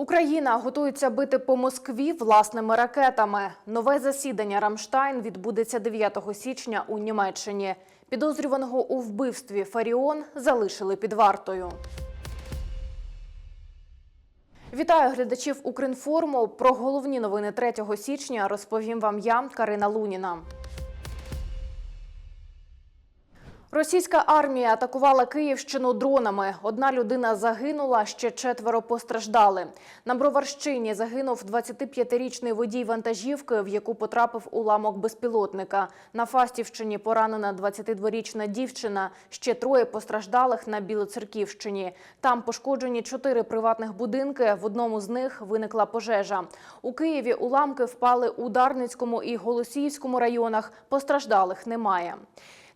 Україна готується бити по Москві власними ракетами. Нове засідання Рамштайн відбудеться 9 січня у Німеччині. Підозрюваного у вбивстві Фаріон залишили під вартою. Вітаю глядачів Укрінформу. Про головні новини 3 січня розповім вам я, Карина Луніна. Російська армія атакувала Київщину дронами. Одна людина загинула, ще четверо постраждали. На Броварщині загинув 25-річний водій вантажівки, в яку потрапив уламок безпілотника. На Фастівщині поранена 22-річна дівчина. Ще троє постраждалих на Білоцерківщині. Там пошкоджені чотири приватних будинки. В одному з них виникла пожежа. У Києві уламки впали у Дарницькому і Голосіївському районах. Постраждалих немає.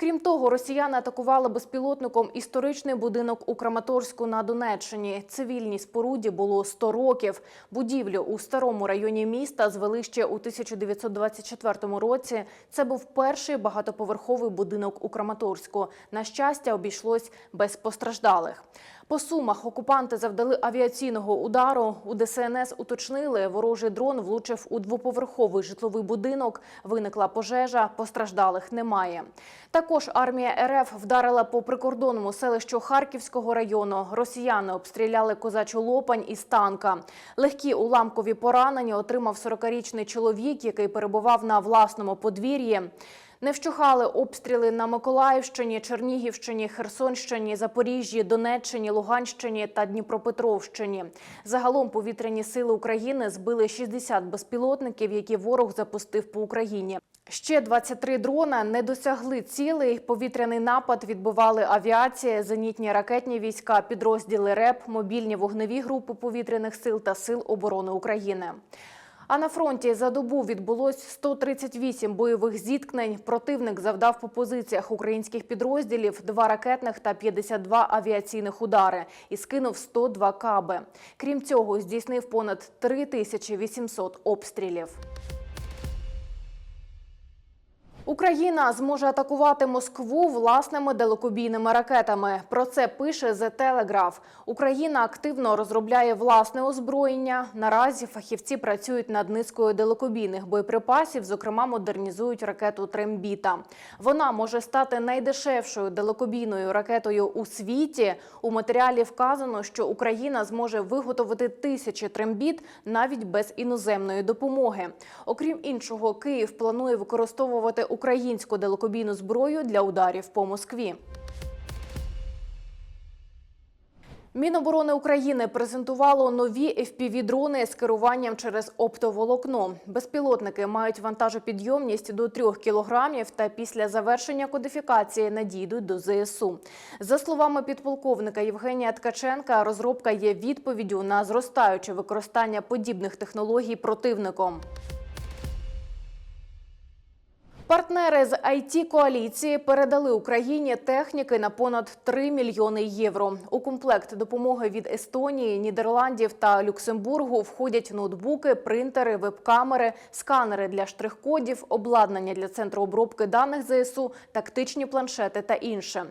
Крім того, росіяни атакували безпілотником історичний будинок у Краматорську на Донеччині. Цивільній споруді було 100 років. Будівлю у старому районі міста звели ще у 1924 році. Це був перший багатоповерховий будинок у Краматорську. На щастя, обійшлось без постраждалих. По сумах окупанти завдали авіаційного удару. У ДСНС уточнили, ворожий дрон влучив у двоповерховий житловий будинок. Виникла пожежа, постраждалих немає. Також армія РФ вдарила по прикордонному селищу Харківського району. Росіяни обстріляли козачу Лопань із танка. Легкі уламкові поранення отримав 40-річний чоловік, який перебував на власному подвір'ї. Не вщухали обстріли на Миколаївщині, Чернігівщині, Херсонщині, Запоріжжі, Донеччині, Луганщині та Дніпропетровщині. Загалом повітряні сили України збили 60 безпілотників, які ворог запустив по Україні. Ще 23 дрона не досягли цілей. Повітряний напад відбували авіація, зенітні ракетні війська, підрозділи РЕП, мобільні вогневі групи повітряних сил та сил оборони України. А на фронті за добу відбулось 138 бойових зіткнень. Противник завдав по позиціях українських підрозділів два ракетних та 52 авіаційних удари і скинув 102 каби. Крім цього, здійснив понад 3800 обстрілів. Україна зможе атакувати Москву власними далекобійними ракетами. Про це пише The Telegraph. Україна активно розробляє власне озброєння. Наразі фахівці працюють над низкою далекобійних боєприпасів, зокрема модернізують ракету Трембіта. Вона може стати найдешевшою далекобійною ракетою у світі. У матеріалі вказано, що Україна зможе виготовити тисячі трембіт навіть без іноземної допомоги. Окрім іншого, Київ планує використовувати українську далекобійну зброю для ударів по Москві. Міноборони України презентувало нові FPV-дрони з керуванням через оптоволокно. Безпілотники мають вантажопідйомність до 3 кілограмів та після завершення кодифікації надійдуть до ЗСУ. За словами підполковника Євгенія Ткаченка, розробка є відповіддю на зростаюче використання подібних технологій противником. Партнери з it коаліції передали Україні техніки на понад 3 мільйони євро. У комплект допомоги від Естонії, Нідерландів та Люксембургу входять ноутбуки, принтери, веб-камери, сканери для штрих-кодів, обладнання для центру обробки даних ЗСУ, тактичні планшети та інше.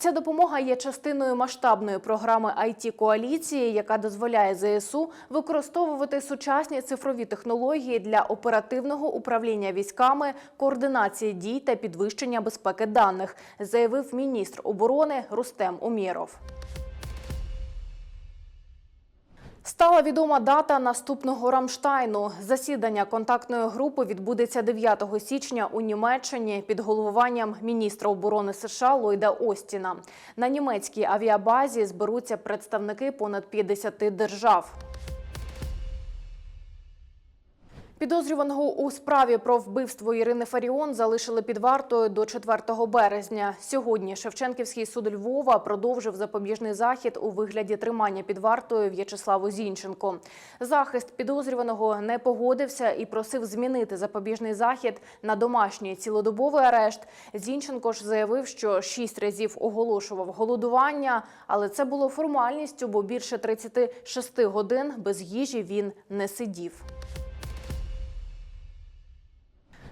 Ця допомога є частиною масштабної програми it коаліції, яка дозволяє ЗСУ використовувати сучасні цифрові технології для оперативного управління військами, координації дій та підвищення безпеки даних, заявив міністр оборони Рустем Умєров. Стала відома дата наступного Рамштайну. Засідання контактної групи відбудеться 9 січня у Німеччині під головуванням міністра оборони США Ллойда Остіна. На німецькій авіабазі зберуться представники понад 50 держав. Підозрюваного у справі про вбивство Ірини Фаріон залишили під вартою до 4 березня. Сьогодні Шевченківський суд Львова продовжив запобіжний захід у вигляді тримання під вартою В'ячеславу Зінченко. Захист підозрюваного не погодився і просив змінити запобіжний захід на домашній цілодобовий арешт. Зінченко ж заявив, що шість разів оголошував голодування, але це було формальністю, бо більше 36 годин без їжі він не сидів.